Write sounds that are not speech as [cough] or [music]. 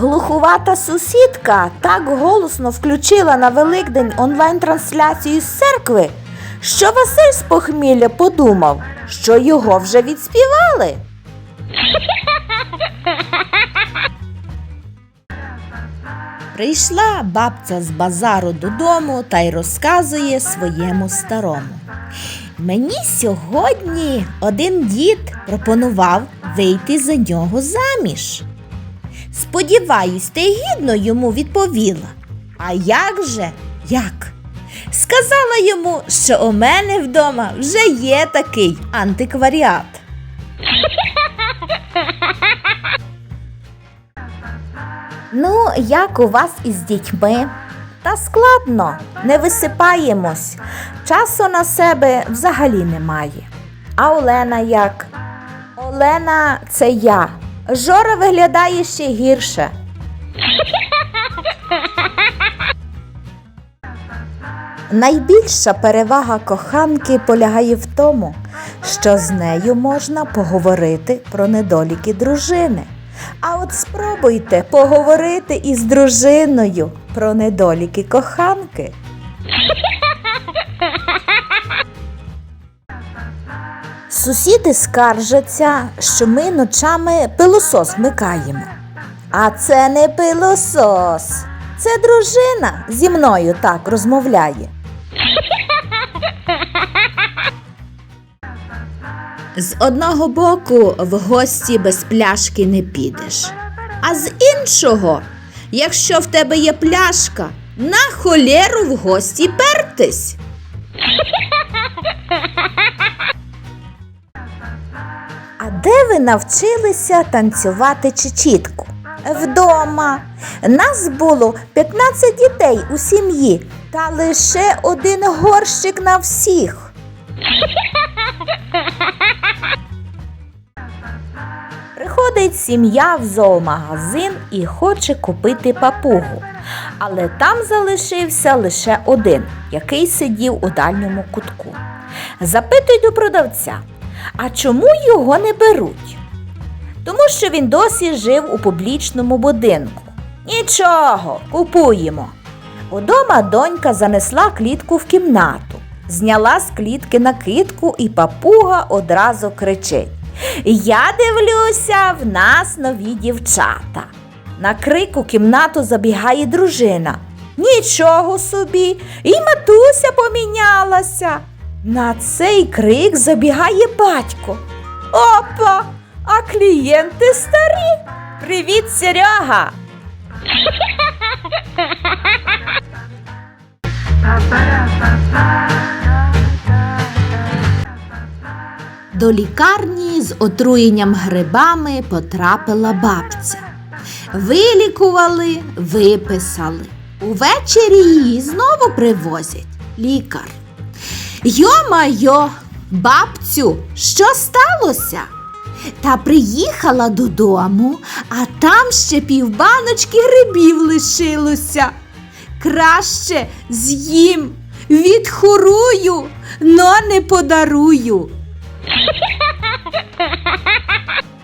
Глухувата сусідка так голосно включила на Великдень онлайн-трансляцію з церкви, що Василь з похмілля подумав, що його вже відспівали. Прийшла бабця з базару додому та й розказує своєму старому. Мені сьогодні один дід пропонував вийти за нього заміж. Сподіваюсь, ти гідно йому відповіла. А як же? Як? Сказала йому, що у мене вдома вже є такий антикваріат. Ну, як у вас із дітьми? Та складно, не висипаємось. Часу на себе взагалі немає. А Олена як? Олена це я. Жора виглядає ще гірше. Найбільша перевага коханки полягає в тому, що з нею можна поговорити про недоліки дружини. А от спробуйте поговорити із дружиною про недоліки коханки. Сусіди скаржаться, що ми ночами пилосос вмикаємо. А це не пилосос. Це дружина зі мною так розмовляє. З одного боку в гості без пляшки не підеш, а з іншого, якщо в тебе є пляшка, на холєру в гості пертись. Де ви навчилися танцювати чечітку? Вдома. Нас було 15 дітей у сім'ї, та лише один горщик на всіх. Приходить сім'я в зоомагазин і хоче купити папугу. Але там залишився лише один, який сидів у дальньому кутку. Запитують у продавця, а чому його не беруть? Тому що він досі жив у публічному будинку. Нічого, купуємо. Удома донька занесла клітку в кімнату, зняла з клітки накидку, і папуга одразу кричить: Я дивлюся, в нас нові дівчата. На крик у кімнату забігає дружина. Нічого собі, і матуся помінялася. На цей крик забігає батько. Опа! А клієнти старі. Привіт, Серега! До лікарні з отруєнням грибами потрапила бабця. Вилікували, виписали. Увечері її знову привозять лікар. Йо-майо, бабцю, що сталося? Та приїхала додому, а там ще півбаночки грибів лишилося. Краще з'їм, відхорую, но не подарую. [laughs]